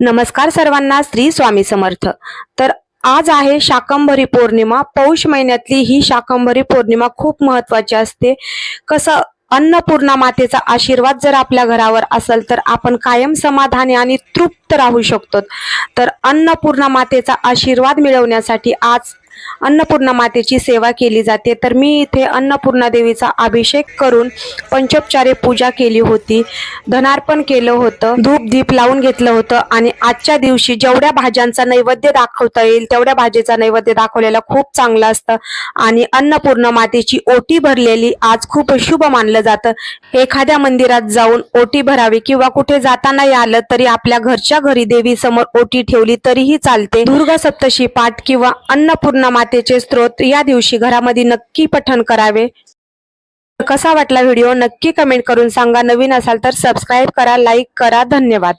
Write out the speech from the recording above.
नमस्कार सर्वांना श्री स्वामी समर्थ. तर आज आहे शाकंभरी पौर्णिमा. पौष महिन्यातली ही शाकंभरी पौर्णिमा खूप महत्वाची असते. कसं अन्नपूर्णा मातेचा आशीर्वाद जर आपल्या घरावर असेल तर आपण कायम समाधानी आणि तृप्त राहू शकतो. तर अन्नपूर्णा मातेचा आशीर्वाद मिळवण्यासाठी आज अन्नपूर्णा मातेची सेवा केली जाते. तर मी इथे अन्नपूर्णा देवीचा अभिषेक करून पंचोपचारे पूजा केली होती. धनार्पण केलं होतं. धूप दीप लावून घेतलं होतं. आणि आजच्या दिवशी जेवढ्या भाज्यांचा नैवेद्य दाखवता येईल तेवढ्या भाजीचा नैवेद्य दाखवलेला खूप चांगलं असतं. आणि अन्नपूर्णा मातेची ओटी भरलेली आज खूप शुभ मानलं जातं. एखाद्या मंदिरात जाऊन ओटी भरावी किंवा कुठे जाताना आलं तरी आपल्या घरच्या घरी देवी समोर ओटी ठेवली तरीही चालते. दुर्गा सप्तशी पाठ किंवा अन्नपूर्णा मातेचे स्त्रोत या दिवशी घरामध्ये नक्की पठण करावे. कसा वाटला व्हिडिओ नक्की कमेंट करून सांगा. नवीन असाल तर सबस्क्राईब करा लाईक करा. धन्यवाद.